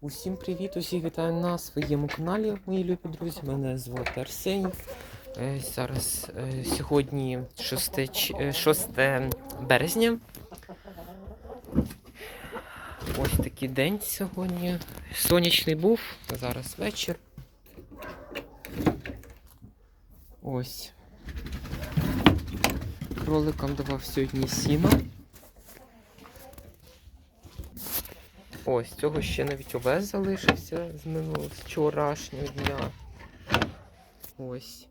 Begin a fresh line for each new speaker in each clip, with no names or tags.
Усім привіт! Усіх вітаю на своєму каналі, мої любі друзі. Мене звати Арсеній. Е, Зараз е, сьогодні 6, е, 6 березня. Ось такий день сьогодні. Сонячний був, зараз вечір. Ось. Кроликам давав сьогодні сіно. Ось, цього ще навіть овес залишився з минулого з вчорашнього дня. Ось.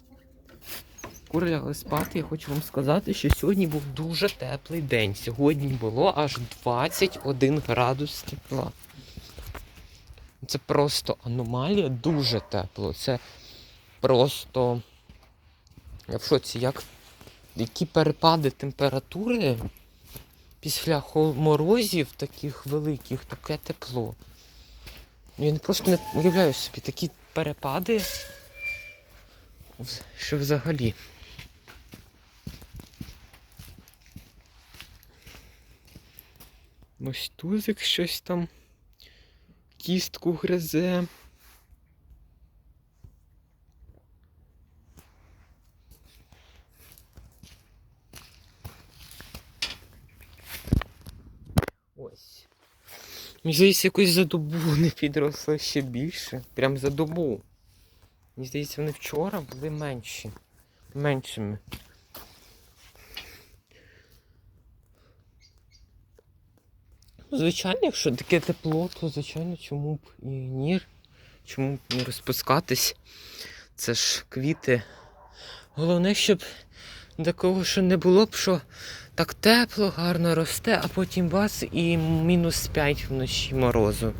Кури лягли спати, я хочу вам сказати, що сьогодні був дуже теплий день. Сьогодні було аж 21 градус тепла. Це просто аномалія, дуже тепло. Це просто. Я в шоці, як які перепади температури після морозів таких великих таке тепло. Я просто не уявляю собі такі перепади, що взагалі. Ось тузик щось там кістку гризе. Мені здається, якось за добу вони підросли ще більше. Прям за добу. Мені здається, вони вчора були менші. Меншими. Ну, Звичайно, якщо таке тепло, то звичайно чому б і ні. Чому б не розпускатись? Це ж квіти. Головне, щоб такого, що не було б, що так тепло, гарно росте, а потім бас і мінус 5 вночі морозу.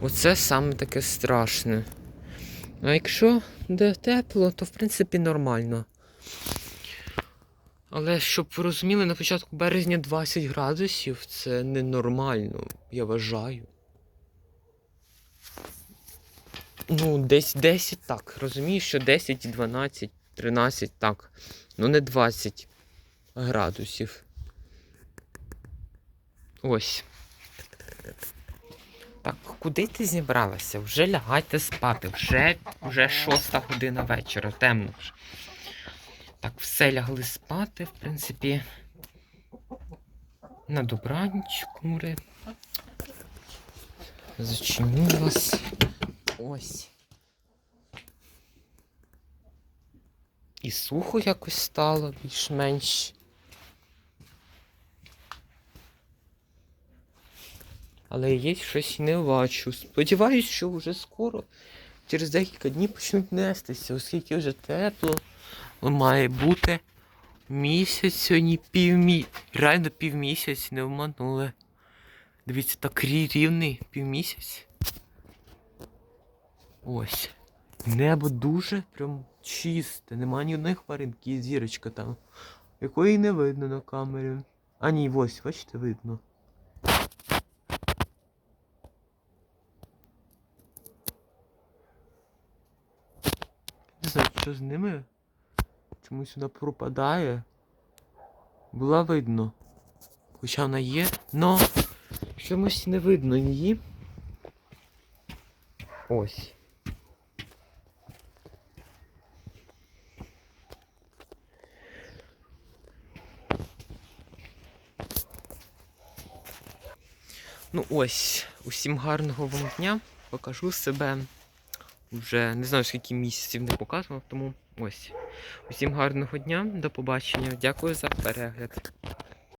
Оце саме таке страшне. А якщо де тепло, то в принципі нормально. Але щоб ви розуміли, на початку березня 20 градусів це ненормально, я вважаю. Ну, десь 10 так. Розумієш, що 10, 12, 13 так. Ну не 20 градусів. Ось. Так, куди ти зібралася? Вже лягайте спати. Вже, вже 6 година вечора, темно вже. Так, все лягли спати, в принципі. На добраніч, кури. Зачиню. Ось. І сухо якось стало більш-менш. Але є щось не бачу. Сподіваюсь, що вже скоро, через декілька днів почнуть нестися, оскільки вже тепло. Має бути місяць сьогодні півмі... Реально півмісяць не вманули. Дивіться, так рі- рівний півмісяць. Ось. Небо дуже прям чисте, нема ні одної хмаринки, зірочка там. Якої не видно на камері. А ні, ось, бачите, видно. Не знаю, що з ними. Чомусь вона пропадає. Була видно. Хоча вона є, но чомусь не видно її. Ось. Ну ось, усім гарного вам дня. Покажу себе. Вже не знаю, скільки місяців не показував, тому ось. Усім гарного дня, до побачення. Дякую за перегляд.